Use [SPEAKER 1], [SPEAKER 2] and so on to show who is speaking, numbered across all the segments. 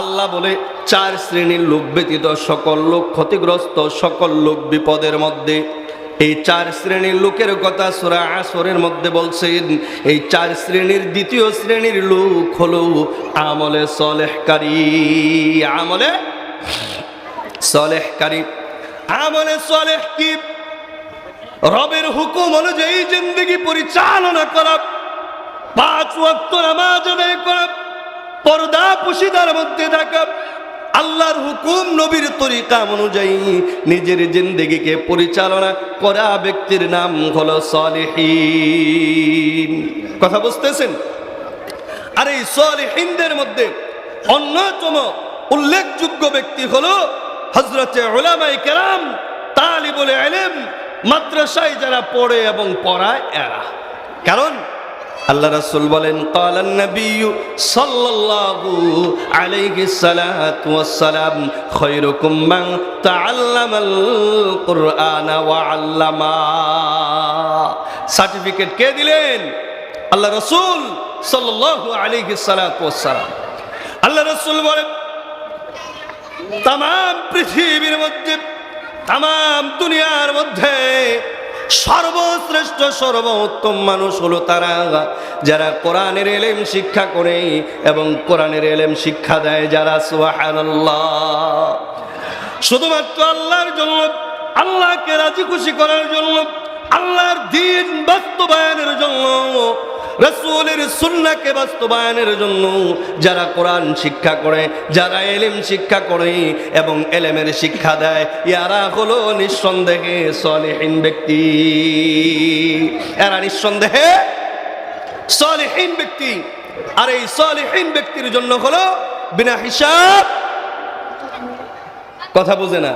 [SPEAKER 1] আল্লাহ বলে, চার শ্রেণির লোক ব্যতীত সকল লোক ক্ষতিগ্রস্ত, সকল লোক বিপদের মধ্যে। এই চার শ্রেণির লোকের কথা সুরা আসরের মধ্যে বলছেন এই চার শ্রেণির দ্বিতীয় শ্রেণির লোক হলো আমলে সলেহকারী আমলে সলেহকারী। আমলে সলেহ কি? রবের হুকুম অনুযায়ী জিন্দগি পরিচালনা করা, পাঁচ ওয়াক্ত নামাজ আদায় করা পর্দা পুশিদার মধ্যে থাকা। আল্লাহর হুকুম নবীর তরিকা অনুযায়ী নিজের জিন্দগিকে পরিচালনা করা ব্যক্তির নাম হলো সলিহীন। কথা বুঝতেছেন? আর এই সলিহীনদের মধ্যে অন্যতম উল্লেখযোগ্য ব্যক্তি হলো হজরতে ওলামাই কেরাম, তালিবুল এলেম মাদ্রাসায় যারা পড়ে এবং পড়ায় এরা। কারণ আল্লাহ রাসূল বলেন কালান নবী সাল্লাল্লাহু আলাইহি সালাতু ওয়াসসালাম খায়রুকুম মান তাআল্লামাল কুরআন ওয়া আল্লামা। সার্টিফিকেট কে দিলেন? আল্লাহ রাসূল সাল্লাল্লাহু আলাইহি সালাতু ওয়াসসালাম। আল্লাহ রাসূল বলেন তাম পৃথিবীর মধ্যে তাম দুনিয়ার মধ্যে সর্বশ্রেষ্ঠ, সর্বোত্তম মানুষ হলো তারা। যারা কোরআনের এলেম শিক্ষা করে এবং কোরআনের এলেম শিক্ষা দেয় যারা, সুবহানাল্লাহ। শুধুমাত্র আল্লাহর জন্য, আল্লাহকে রাজি খুশি করার জন্য, আল্লাহর দিন বাস্তবায়নের জন্য রসুলের সুন্নাকে বাস্তবায়নের জন্য যারা কোরআন শিক্ষা করে, যারা এলেম শিক্ষা করে এবং এলেমের শিক্ষা দেয় ইয়ারা হলো নিঃসন্দেহে সলেহীন ব্যক্তি। এরা নিঃসন্দেহে সলেহীন ব্যক্তি। আর এই সলেহীন ব্যক্তির জন্য হলো বিনা হিসাব। কথা বুঝে না?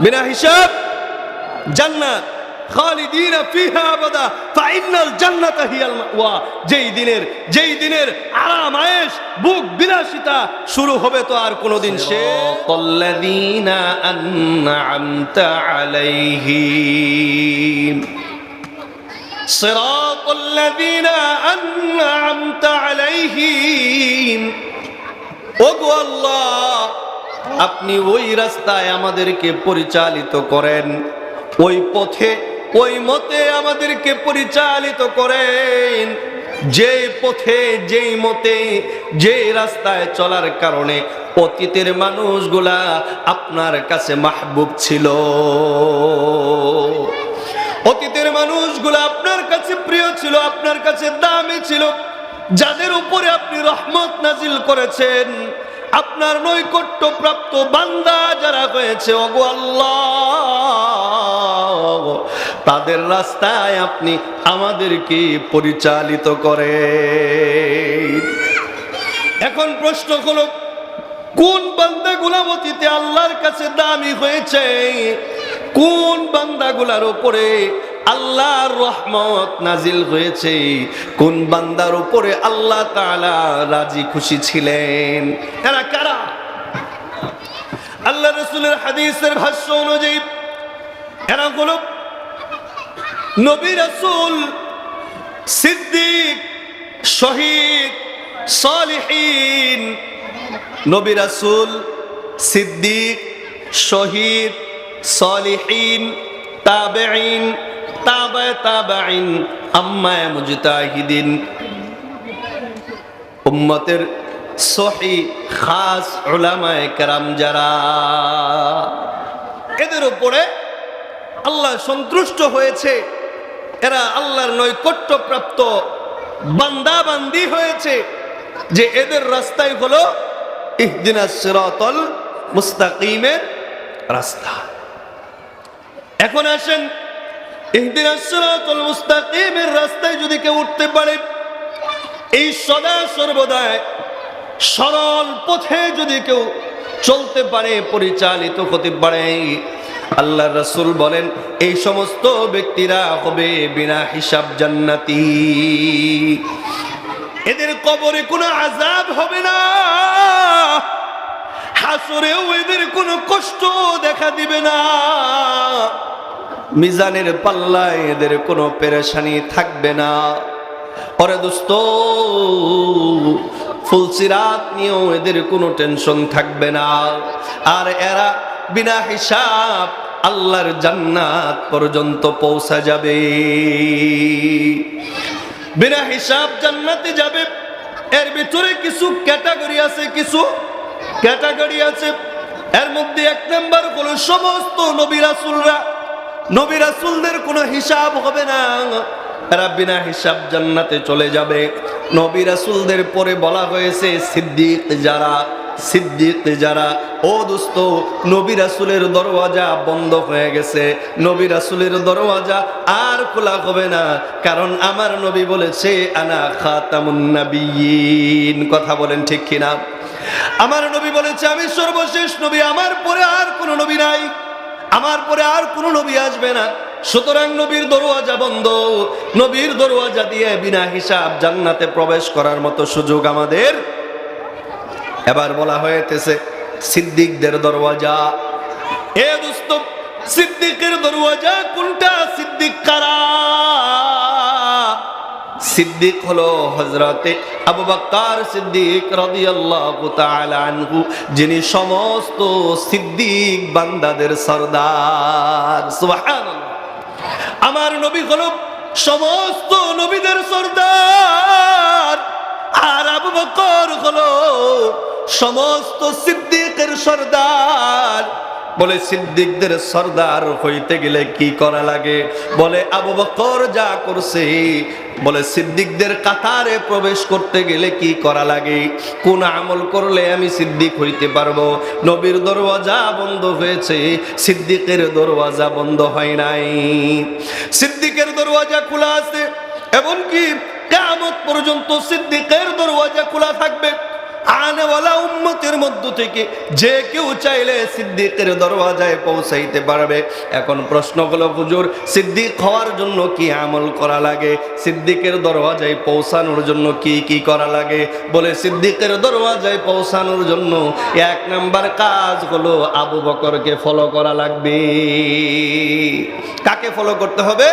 [SPEAKER 1] বিনা হিসাব জান্নাত। খালিদিনা ফিহা আবাদা ফাইনাল জান্নাতা হিয়াল মাওয়া যেই দিনের যেই দিনের আরাম আয়েশ বুক বিলাসিতা শুরু হবে তো আর কোনোদিন সে কল্লাযিনা আনআমতা আলাইহিম صراط الذين أنعمت عليهم ওগো আল্লাহ আপনি ওই রাস্তায় আমাদেরকে পরিচালিত করেন ওই পথে, ওই মতে আমাদেরকে পরিচালিত করেন। যে পথে, যেই মতে যে রাস্তায় চলার কারণে অতীতের মানুষগুলা আপনার কাছে মাহবুব ছিল। অতীতের মানুষগুলা আপনার কাছে প্রিয় ছিল, আপনার কাছে দামি ছিল। যাদের উপরে আপনি রহমত নাজিল করেছেন, আপনার নৈকট্য প্রাপ্ত বান্দা যারা হয়েছে, ওগো আল্লাহ। তাদের রাস্তায় আপনি আমাদেরকে পরিচালিত করে এখন প্রশ্ন হলো, কোন বান্দা গুলামতিতে আল্লাহর কাছে দামি হয়েছে? কোন বান্দাগুলার উপরে আল্লাহর রহমত নাজিল হয়েছে? কোন বান্দার উপরে আল্লাহ তাআলা রাজি খুশি ছিলেন? এরা কারা? আল্লাহ রসুলের হাদিসের ভাষ্য অনুযায়ী, এরা হলো নবী রসুল, সিদ্দিক, শহীদ, সালিহীন। নবী রাসূল, সিদ্দিক, শহীদ, সলিহীন, তাবেঈন, তাবে তাবেঈন, আম্মায়ে মুজতাহিদিন। উম্মতের সহি খাস উলামায়ে কেরাম যারা, এদের উপরে আল্লাহ সন্তুষ্ট হয়েছে। এরা আল্লাহর নৈকট্য প্রাপ্ত বান্দা বান্দি হয়েছে যে এদের রাস্তায় হলো ইহদিনা মুস্তাকিমের রাস্তা। এখন আসেন, ইহদিনা মুস্তাকিমের রাস্তায় যদি কেউ উঠতে পারে, এই সদা সর্বদায় সরল পথে যদি কেউ চলতে পারে, পরিচালিত হতে পারে আল্লাহ রসুল বলেন, এই সমস্ত ব্যক্তিরা হবে বিনা হিসাব জান্নাতি। এদের কবরে কোনো আজাব হবে না। হাসরেও এদের কোনো কষ্ট দেখা দিবে না। মিজানের পাল্লায় এদের কোনো পেরেশানি থাকবে না। ওরে দোস্ত, ফুলসিরাত নিয়েও এদের কোনো টেনশন থাকবে না। আর এরা বিনা হিসাব আল্লাহর জান্নাত পর্যন্ত পৌঁছা যাবে। বিনা হিসাব জান্নাতে যাবে। এর ভিতরে কিছু ক্যাটাগরি আছে, কিছু ক্যাটাগরি আছে। এর মধ্যে এক নাম্বার হলো সমস্ত নবী রাসূলরা। নবী রাসূলদের কোনো হিসাব হবে না। এরা বিনা হিসাব জান্নাতে চলে যাবে। নবী রাসূলদের পরে বলা হয়েছে, সিদ্দিক যারা সিদ্দিক যারা ও দোস্ত, নবী রাসূলের দরওয়াজা বন্ধ হয়ে গেছে। নবী রাসূলের দরওয়াজা আর খোলা হবে না, কারণ আমার নবী বলেছে, আনা খাতামুন নাবিয়িন। কথা বলেন ঠিক কিনা? আমার নবী বলেছে, আমি সর্বশেষ নবী, আমার পরে আর কোনো নবী নাই। আমার পরে আর কোনো নবী আসবে না। সুতরাং নবীর দরওয়াজা বন্ধ। নবীর দরওয়াজা দিয়ে বিনা হিসাব জান্নাতে প্রবেশ করার মতো সুযোগ আমাদের এবার বলা হয়েছে। সিদ্দিকদের দরওয়াজা। এ দোস্ত, সিদ্দিকের দরওয়াজা কোনটা? সিদ্দিক কারা? সিদ্দিক হলো হজরতে আবু বকর সিদ্দিক রাদিয়াল্লাহু তাআলা আনহু, যিনি সমস্ত সিদ্দিক বান্দাদের সরদার। সুবহানাল্লাহ। আমার নবী হলো সমস্ত নবীদের সরদার। আর আবু বকর হলো সমস্ত সিদ্দিকের সর্দার। বলে সিদ্দিকদের সর্দার হইতে গেলে কি করা লাগে? বলে, আবু বকর যা করছে। বলে, সিদ্দিকদের কাতারে প্রবেশ করতে গেলে কি করা লাগে? কোন আমল করলে আমি সিদ্দিক হইতে পারব? নবীর দরওয়াজা বন্ধ হয়েছে। সিদ্দিকের দরওয়াজা বন্ধ হয় নাই। সিদ্দিকের দরওয়াজা খোলা আছে। এমনকি কেমন পর্যন্ত সিদ্দিকের দরওয়াজা খোলা থাকবে। আনেওয়ালা উম্মতের মধ্য থেকে যে কেউ চাইলে সিদ্দিকের দরওয়াজায় পৌঁছাইতে পারবে। এখন প্রশ্ন হলো, হুজুর, সিদ্দিক হওয়ার জন্য কি আমল করা লাগে? সিদ্দিকের দরওয়াজায় পৌঁছানোর জন্য কি কি করা লাগে? বলে, সিদ্দিকের দরওয়াজায় পৌঁছানোর জন্য এক নাম্বার কাজ হলো আবু বকরকে ফলো করা লাগবে। কাকে ফলো করতে হবে?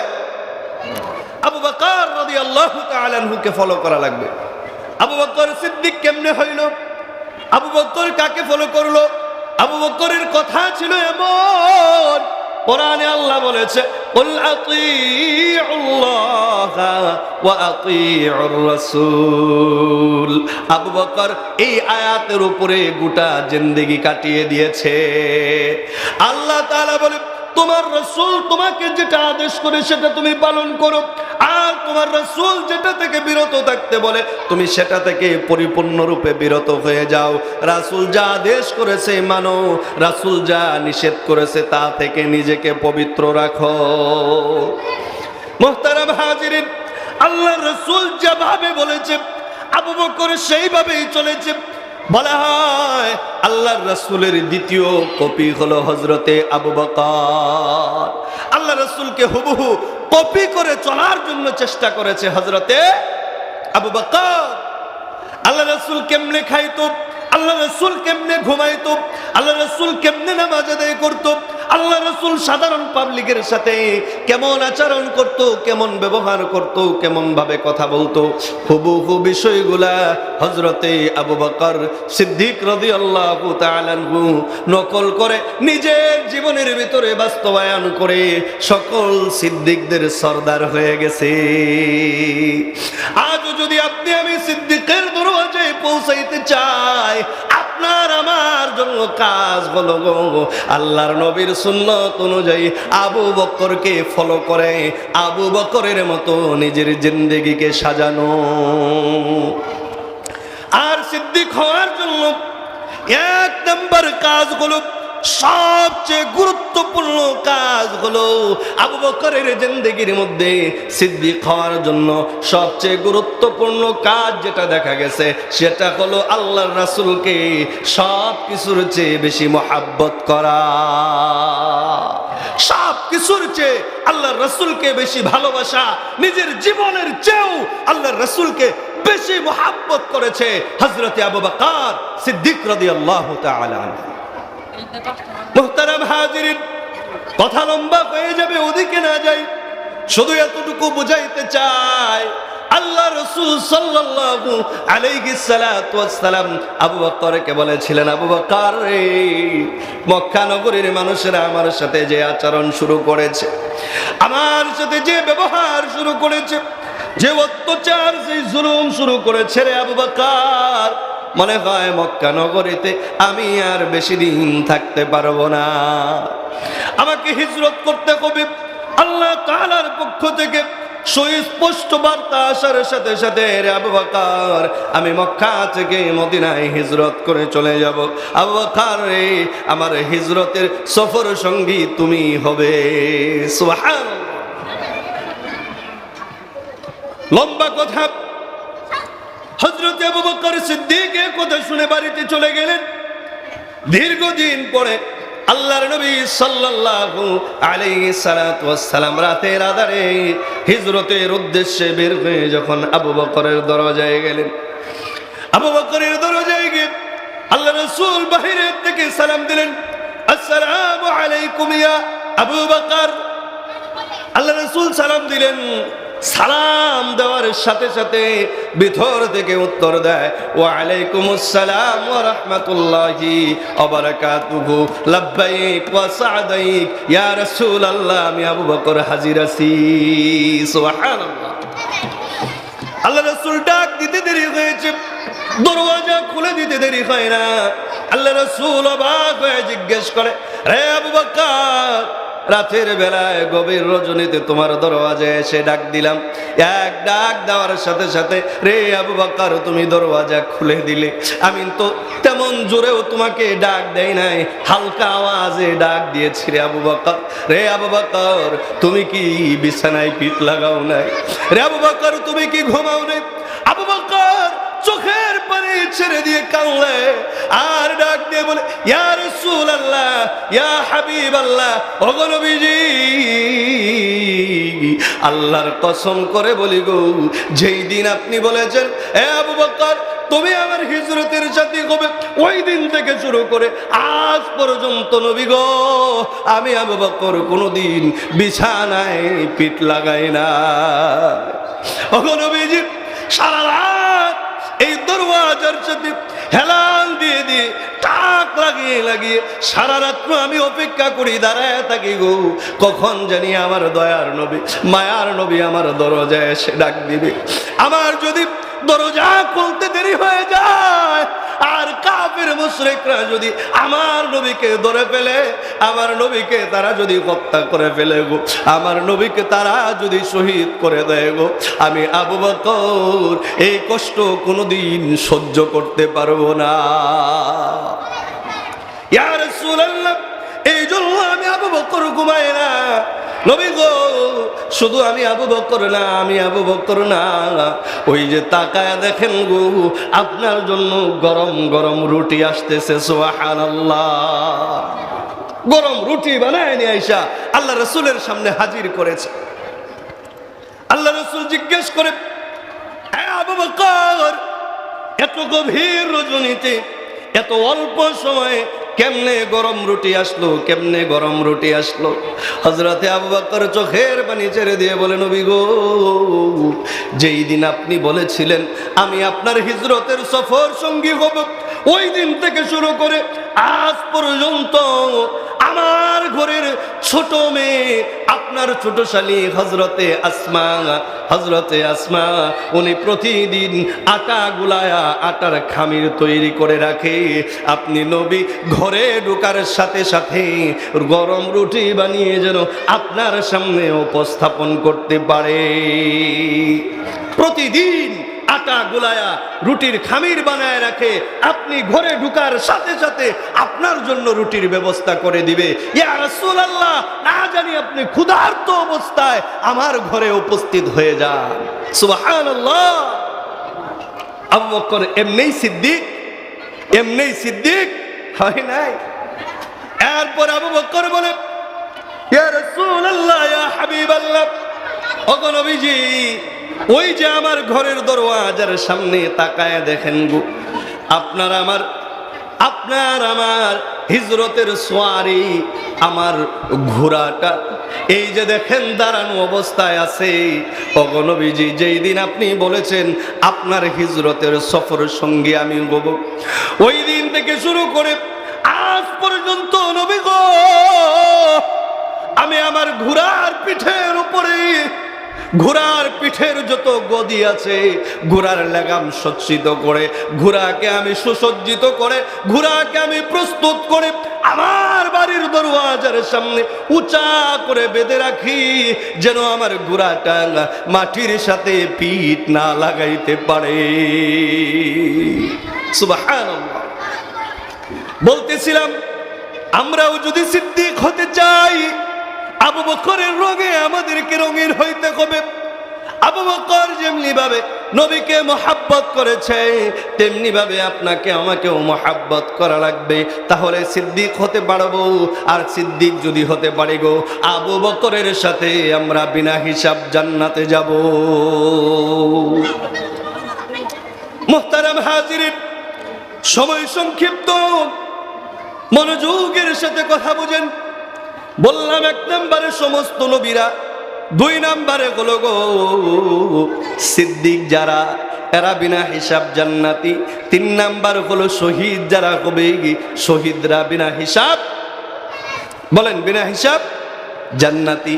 [SPEAKER 1] আবু বকর রাদিয়াল্লাহু তাআলা আনহুকে ফলো করা লাগবে। আবু বকর সিদ্দিক কেমনে হইল? আবু বকর কাকে ফলো করল? আবু বকরের কথা ছিল এমন। কোরআনে আল্লাহ বলেছে, কুল আতিউল্লাহ ওয়া আতিউর রাসূল। আবু বকর এই আয়াতের উপরে গোটা জিন্দেগি কাটিয়ে দিয়েছে। আল্লাহ তাআলা বলে তোমার রসুল তোমাকে যেটা আদেশ করে সেটা তুমি পালন করো। আর তোমার রসুল যেটা থেকে বিরত থাকতে বলে, তুমি সেটা থেকে পরিপূর্ণরূপে বিরত হয়ে যাও। রাসুল যা আদেশ করেছে মানো, রাসুল যা নিষেধ করেছে তা থেকে নিজেকে পবিত্র রাখো। মোহতারাম হাজিরিন আল্লাহ রসুল যেভাবে বলেছে, আবু বকর সেইভাবেই চলেছে। বলা হয়, আল্লাহর রসুলের দ্বিতীয় কপি হলো হজরতে আবু বকর। আল্লাহ রসুলকে হুবহু কপি করে চলার জন্য চেষ্টা করেছে হজরতে আবু বকর। আল্লাহ রসুল কেমনে খাইতো? আল্লাহ রসুল কেমনে ঘুমাইতো? আল্লাহ রসুল কেমনে নামাজ আদায় করতো? আল্লাহ রসুল সাধারণ পাবলিকের সাথে কেমন আচরণ করত? কেমন ব্যবহার করত? কেমন ভাবে কথা বলতো? হুবহু বিষয়গুলা হজরতে আবু বকর সিদ্দিক রদি আল্লাহ নকল করে নিজের জীবনের ভিতরে বাস্তবায়ন করে সকল সিদ্দিকদের সর্দার হয়ে গেছে। আজও যদি আপনি আমি সিদ্দিকের জন্য কাজ বলো গো। আল্লাহর নবীর সুন্নত অনুযায়ী আবু বকরকে ফলো করে, আবু বকরের মতো নিজের জিন্দগিকে সাজানো। আর সিদ্দিক হওয়ার জন্য এক নম্বর কাজ হলো সবচেয়ে গুরুত্বপূর্ণ কাজ হলো আবু বকরের জিন্দগির মধ্যে সিদ্দিক হওয়ার জন্য সবচেয়ে গুরুত্বপূর্ণ কাজ যেটা দেখা গেছে, সেটা হলো আল্লাহর রাসূলকে সব কিছুর চেয়ে বেশি মহাব্বত করা। সব কিছুর চেয়ে আল্লাহর রসুলকে বেশি ভালোবাসা, নিজের জীবনের চেয়েও আল্লাহর রসুলকে বেশি মহাব্বত করেছে হজরতে আবু বকর সিদ্দিক রাদিয়াল্লাহু তাআলা আনহু। মুহতারাম হাজিরিন, কথা লম্বা হয়ে যাবে, ওদিকে না যাই। শুধু এতটুকু বুঝাইতে চাই, আল্লাহ রসুল সাল্লাল্লাহু আলাইহি সালাতু ওয়াসসালাম আবু বকরকে বলেছিলেন, আবু বকর মক্কা নগরীর মানুষেরা আমার সাথে যে আচরণ শুরু করেছে, আমার সাথে যে ব্যবহার শুরু করেছে, যে অত্যাচার সেই জুলুম শুরু করেছে রে আবু বকর মনে হয় মক্কা নগরীতে আমি আর বেশি দিন থাকতে পারব না। আমাকে হিজরত করতে হবে। আল্লাহ তাআলার পক্ষ থেকে সুস্পষ্ট বার্তা আসার সাথে সাথে আবু বকর, আমি মক্কা থেকে মদিনায় হিজরত করে চলে যাব। আবু রে আমার হিজরতের সফর সঙ্গী তুমি হবে। সুবহানাল্লাহ। লম্বা কথা। হজরত আবু বকর সিদ্দিক এ কথা শুনে বাড়িতে চলে গেলেন। দীর্ঘদিন পরে আল্লাহর নবী সাল্লাল্লাহু আলাইহি সালাতু ওয়াসসালাম রাতের আধারে হিজরতের উদ্দেশ্যে বের হয়ে যখন আবু বকরের দরজায় গেলেন। আবু বকরের দরজায় গিয়ে আল্লাহ রাসূল বাহিরের থেকে সালাম দিলেন, আসসালামু আলাইকুম ইয়া আবু বকর। আল্লাহ রসুল সালাম দিলেন সালাম দেওয়ার সাথে সাথে ভিতর থেকে উত্তর দেয় ও আলাইকুম আসসালাম ওয়া রাহমাতুল্লাহি ওয়া বারাকাতুহু। লাব্বাইক ওয়া সাদাইক, ইয়া রাসূলুল্লাহ, আমি আবু বকর হাজির আছি। সুবহানাল্লাহ। আল্লাহ রসুল ডাক দিতে দেরি হয়েছে, দরওয়াজা খুলে দিতে দেরি হয় না। আল্লাহ রসুল অবাক হয়ে জিজ্ঞেস করে, রে আবু বকর রাতের বেলায় গভীর রজনীতে তোমার দরওয়াজে এসে ডাক দিলাম। এক ডাক দেওয়ার সাথে সাথে, রে আবু বকর, তুমি দরওয়াজা খুলে দিলে। আমি তো তেমন জোরেও তোমাকে ডাক দেয় নাই, হালকা আওয়াজে ডাক দিয়েছি রে আবু বকর। রে আবু বকর, তুমি কি বিছানায় পিঠ লাগাও নাই? রে আবু বকর, তুমি কি ঘুমাও নাই? আবু বকর, চোখের পানি ছেড়ে দিয়ে কানলে আর ডাক দিয়ে বলে, ইয়া রাসূলুল্লাহ, ইয়া হাবিবাল্লাহ, ওগো নবীজি। আল্লাহর কসম করে বলি গো, যেই দিন আপনি বলেছেন, এ আবু বকর, তুমি আমার হিজরতের সাথী হবে, ওই দিন থেকে শুরু করে আজ পর্যন্ত নবী গো, আমি আবু বকর কোনোদিন বিছানায় পিঠ লাগাই না ওগো নবীজি, সারা সাথে দিয়ে দিয়ে টাক লাগিয়ে লাগিয়ে সারা রাত্র আমি অপেক্ষা করি, দাঁড়ায় থাকি গো। কখন জানি আমার দয়ার নবী, মায়ার নবী আমার দরজায় এসে ডাক দিবে। আমার যদি দরজা খুলতে দেরি হয়ে যায় আর কাফের মুশরিকরা যদি আমার নবীকে ধরে ফেলে, আমার নবীকে তারা যদি হত্যা করে ফেলে গো, আমার নবীকে তারা যদি শহীদ করে দেয় গো, আমি আবু বকর এই কষ্ট কোনোদিন সহ্য করতে পারব না। ইয়া রাসূলুল্লাহ, এই জন্য আমি আবু বকর ঘুমাই নবী গো, শুধু আমি আবু বকর না, আমি আবু বকর না। ওই যে তাকায় দেখেন গো, আপনার জন্য গরম গরম রুটি আসতেছে, সুবহানাল্লাহ। গরম রুটি বানায় নিয়ে আইসা আল্লাহ রসুলের সামনে হাজির করেছে। আল্লাহ রসুল জিজ্ঞেস করে "এ আবু বকর, এত গভীর রজনীতে এত অল্প সময়ে কেমনে গরম রুটি আসলো, কেমনে গরম রুটি আসলো? হজরতে আবু বকর চোখের পানি ছেড়ে দিয়ে বলেন গো, যেই দিন আপনি বলেছিলেন আমি আপনার হিজরতের সফর সঙ্গী হব, ওই দিন থেকে শুরু করে আজ পর্যন্ত আমার ঘরের ছোট মেয়ে, আপনার ছোট শালী হজরতে আসমা হজরতে আসমা, উনি প্রতিদিন আটা গুলায়া আটার খামির তৈরি করে রাখে। আপনি নবী ঘরে ঢোকার সাথে সাথে গরম রুটি বানিয়ে যেন আপনার সামনে উপস্থাপন করতে পারে। প্রতিদিন আটা গুলায়া রুটির খামির বানায় রাখে। আপনি ঘরে ঢুকার সাথে সাথে আপনার জন্য রুটির ব্যবস্থা করে দিবে। না জানি আপনি ক্ষুধার্ত অবস্থায় আমার ঘরে উপস্থিত হয়ে যান। সুবহানাল্লাহ। এমনিই সিদ্দিক এমনিই সিদ্দিক, হয় নাই? এরপর আবু বকর বলে, ইয়া রাসূলুল্লাহ, ইয়া হাবিবাল্লাহ, ওগো নবীজি ওই যে আমার ঘরের দরওয়াজার সামনে তাকায় দেখেন গো। আপনার আমার আপনার আমার হিজরতের সোয়ারি, আমার ঘোড়াটা। এই যে দেখেন দাঁড়ানো অবস্থায় আছে। অগণবীজি যেই দিন আপনি বলেছেন, আপনার হিজরতের সফর সঙ্গে আমি গব। ওই দিন থেকে শুরু করে আজ পর্যন্ত নবী গো, আমি আমার ঘোড়ার পিঠের উপরে ঘোড়ার পিঠের যত গদি আছে, ঘোড়ার লাগাম সজ্জিত করে, ঘোড়াকে আমি সুসজ্জিত করে, ঘোড়াকে আমি প্রস্তুত করে আমার বাড়ির দরওয়াজার সামনে উঁচা করে বেঁধে রাখি, যেন আমার ঘোড়াটা মাটির সাথে পিঠ না লাগাইতে পারে। বলতেছিলাম, আমরাও যদি সিদ্দিক হতে চাই আবু বকরের রঙে আমাদেরকে রঙিন হইতে হবে। আবু বকর যেমনি ভাবে নবীকে মহাব্বত করেছে, তেমনি ভাবে আপনাকে আমাকেও মহাব্বত করা লাগবে। তাহলে সিদ্দিক হতে পারব আর সিদ্দিক যদি হতে পারি গো, আবু বকরের সাথে আমরা বিনা হিসাব জান্নাতে যাব। মোহতারাম হাজিরিন, সময় সংক্ষিপ্ত। মনোযোগের সাথে কথা বুঝেন। বললাম এক নম্বরে সমস্ত নবীরা, দুই নম্বরে হলো গো সিদ্দিক যারা, এরা বিনা হিসাব জান্নাতি। তিন নাম্বার হলো শহীদ যারা হবে শহীদরা বিনা হিসাব। বলেন, বিনা হিসাব জান্নাতি।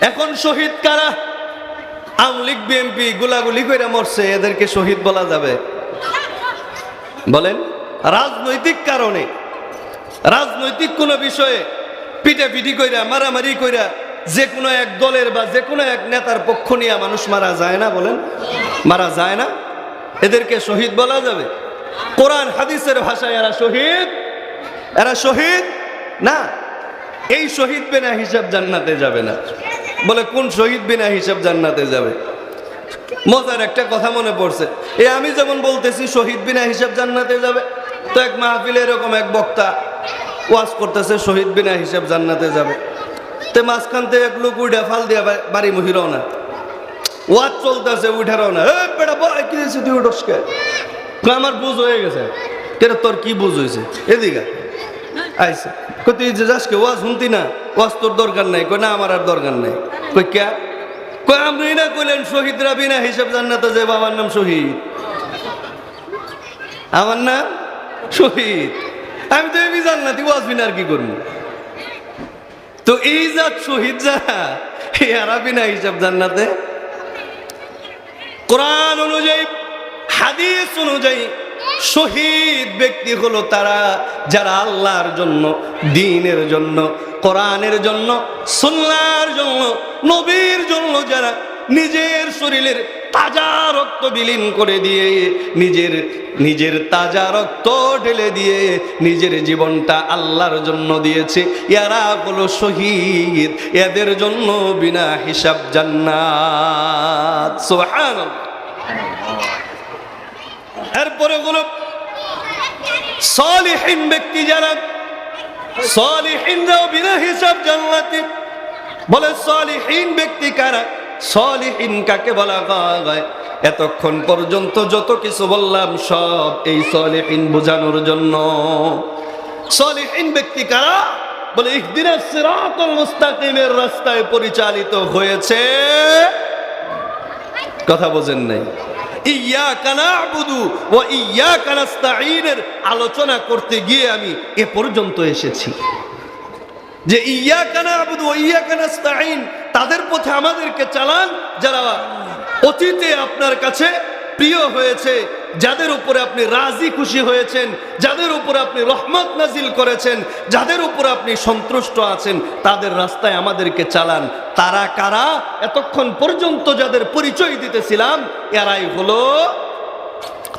[SPEAKER 1] এখন শহীদ কারা? আমলিক বিএমপি গুলাগুলি করে মরছে, এদেরকে শহীদ বলা যাবে। বলেন, রাজনৈতিক কারণে, রাজনৈতিক কোনো বিষয়ে পিটে পিটি কইরা, মারামারি কইরা যে কোনো এক দলের বা যে কোনো এক নেতার পক্ষ নিয়ে মানুষ মারা যায় না বলেন? মারা যায় না? এদেরকে শহীদ বলা যাবে। কোরআন, হাদিসের ভাষায় এরা শহীদ। এরা শহীদ? না। এই শহীদ বিনা হিসাব জান্নাতে যাবে না। বলে, কোন শহীদ বিনা হিসাব জান্নাতে যাবে? মজার একটা কথা মনে পড়ছে। এ আমি যেমন বলতেছি, শহীদ বিনা হিসাব জান্নাতে যাবে। তো এক মাহফিলে এরকম এক বক্তা ওয়াজ করতেছে, শহীদ বিনা হিসেব জান্নাতে যাবে। তে মাঝখান থেকে এক লোক উঠে ফাল দিয়া বাড়ি মহি রওনা। ওয়াজ চলতেছে উঠে রওনা। এ বেটা কি তুই আমার বুঝ হয়ে গেছে। কেন তোর কি বুঝ হয়েছে? এদিকে আইসে। কই তুই যে যাসকে ওয়াজ শুনতি না? ওয়াজ তোর দরকার নাই। কই না, আমার আর দরকার নাই। কই কে? কই আপনি না কইলেন, শহীদরা বিনা হিসাব জান্নাতে যে বাবার নাম শহীদ। আমার নাম শহীদ। আমি তো এমনি জান্নাতি ওয়াজ বিনা আর কি করব? তো এই জাত শহীদ যারা এরা বিনা হিসাব জান্নাতে। কোরআন অনুযায়ী, হাদিস অনুযায়ী শহীদ ব্যক্তি হলো তারা যারা আল্লাহর জন্য, দিনের জন্য, কোরআনের জন্য সুন্নার জন্য, নবীর জন্য যারা নিজের শরীরের তাজা রক্ত বিলীন করে দিয়ে, নিজের নিজের তাজা রক্ত ঢেলে দিয়ে নিজের জীবনটা আল্লাহর জন্য দিয়েছে। এরা হলো শহীদ, এদের জন্য বিনা হিসাব জান্নাত। এরপরে হলো সলিহীন ব্যক্তি যারা, সলিহীনরাও বিনা হিসাব জান্নাতি। বলে সলিহীন ব্যক্তি কারা? সলিহীন কাকে বলা হয়? এতক্ষণ পর্যন্ত যত কিছু বললাম, সব এই সলিহীন বোঝানোর জন্য। সলিহীন ব্যক্তি কারা? বলে, ইহদিনাস সিরাতাল মুস্তাকিমের রাস্তায় পরিচালিত হয়েছে। কথা বোঝেন নাই। ইয়াকা না'বুদু ওয়া ইয়াকা নাস্তাঈনের আলোচনা করতে গিয়ে আমি এ পর্যন্ত এসেছি। যে ইয়াকা না'বুদু ওয়া ইয়াকা নাস্তাঈন তাদের পথে আমাদেরকে চালান যারা অতীতে আপনার কাছে প্রিয় হয়েছে, যাদের উপরে আপনি রাজি খুশি হয়েছেন, যাদের উপরে আপনি রহমত নাজিল করেছেন, যাদের উপরে আপনি সন্তুষ্ট আছেন, তাদের রাস্তায় আমাদেরকে চালান। তারা কারা? এতক্ষণ পর্যন্ত যাদের পরিচয় দিতেছিলাম, এরাই হলো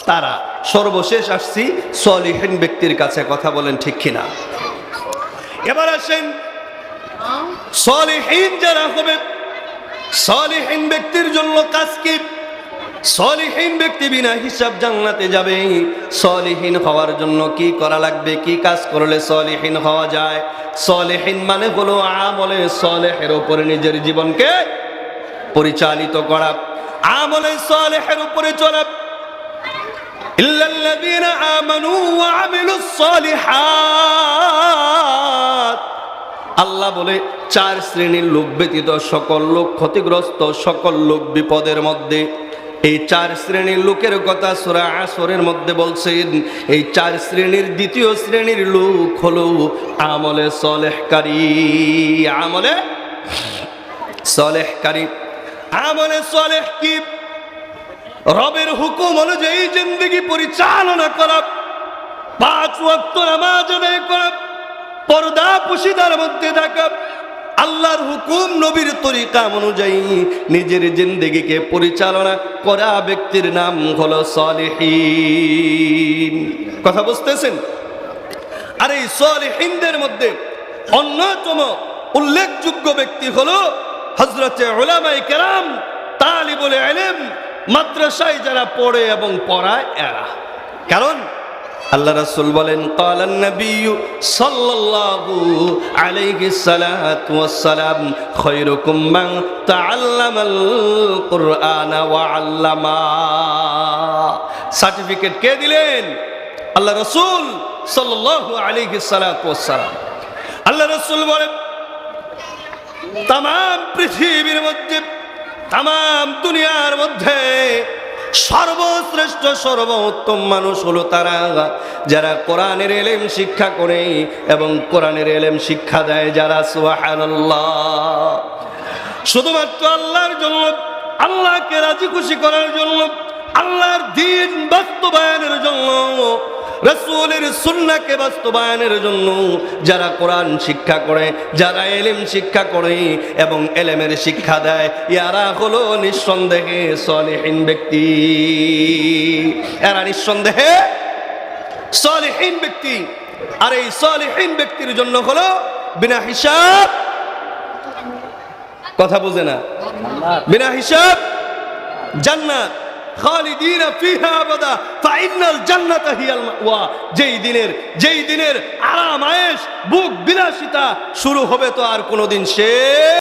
[SPEAKER 1] তারা। সর্বশেষ আসছি, সলিহীন ব্যক্তির কাছে কথা বলেন ঠিক কিনা। এবার আসেন সলিহীন যারা হবে সলিহীন ব্যক্তির জন্য কাজ কি? সলিহীন ব্যক্তি বিনা হিসাব জান্নাতে যাবে। সলিহীন হওয়ার জন্য কি করা লাগবে? কি কাজ করলে সলিহীন হওয়া যায়? সলিহীন মানে হলো আমলে সলেহের উপরে নিজের জীবনকে পরিচালিত করা। আমলে সলেহের উপরে চলা। ইল্লাল্লাযীনা আমানু ওয়া আমিলুস সালিহাত। আল্লাহ বলে, চার শ্রেণির লোক ব্যতীত সকল লোক ক্ষতিগ্রস্ত, সকল লোক বিপদের মধ্যে। এই চার শ্রেণির লোকের কথা সুরা আসরের মধ্যে বলছেন, এই চার শ্রেণির দ্বিতীয় শ্রেণির লোক হলো আমলে সলেহকারী আমলে সলেহকারী। আমলে সলেহ কি? রবের হুকুম অনুযায়ী জিন্দগি পরিচালনা করা, পাঁচ ওয়াক্ত নামাজ আদায় করা পর্দা পুশিদার মধ্যে থাকা। আল্লাহর হুকুম নবীর তরিকা অনুযায়ী নিজের জিন্দগিকে পরিচালনা করা ব্যক্তির নাম হলো সলিহীন। কথা বুঝতেছেন? আর এই সলিহীনদের মধ্যে অন্যতম উল্লেখযোগ্য ব্যক্তি হলো হজরতে ওলামাই কেরাম, তালিবুল আলেম মাদ্রাসায় যারা পড়ে এবং পড়ায় এরা। কারণ আল্লাহ রাসূল বলেন, কালান নবী সাল্লাল্লাহু আলাইহি সালাতু ওয়াসসালাম খায়রুকুম মান তাআল্লামাল কুরআনা ওয়া আল্লামা। সার্টিফিকেট কে দিলেন? আল্লাহ রাসূল সাল্লাল্লাহু আলাইহি সালাতু ওয়াসসালাম। আল্লাহ রাসূল বলেন তাম পৃথিবীর মধ্যে তাম দুনিয়ার মধ্যে সর্বশ্রেষ্ঠ, সর্বোত্তম মানুষ হলো তারা। যারা কোরআনের এলেম শিক্ষা করে এবং কোরআনের এলেম শিক্ষা দেয় যারা, সুবহানাল্লাহ। শুধুমাত্র আল্লাহর জন্য, আল্লাহকে রাজি খুশি করার জন্য, আল্লাহর দিন বাস্তবায়নের জন্য রসুলের সুন্নাকে বাস্তবায়নের জন্য যারা কোরআন শিক্ষা করে, যারা এলেম শিক্ষা করে এবং এলেমের শিক্ষা দেয় ইয়ারা হলো নিঃসন্দেহে সলিহীন ব্যক্তি। এরা নিঃসন্দেহে সলিহীন ব্যক্তি। আর এই সলিহীন ব্যক্তির জন্য হলো বিনা হিসাব কথা বুঝে না। বিনা হিসাব জান্নাত। খালিদিনা যেই দিনের যেই দিনের আরাম, আয়েশ, বুক বিলাসিতা শুরু হবে তো আর কোনোদিন শেষ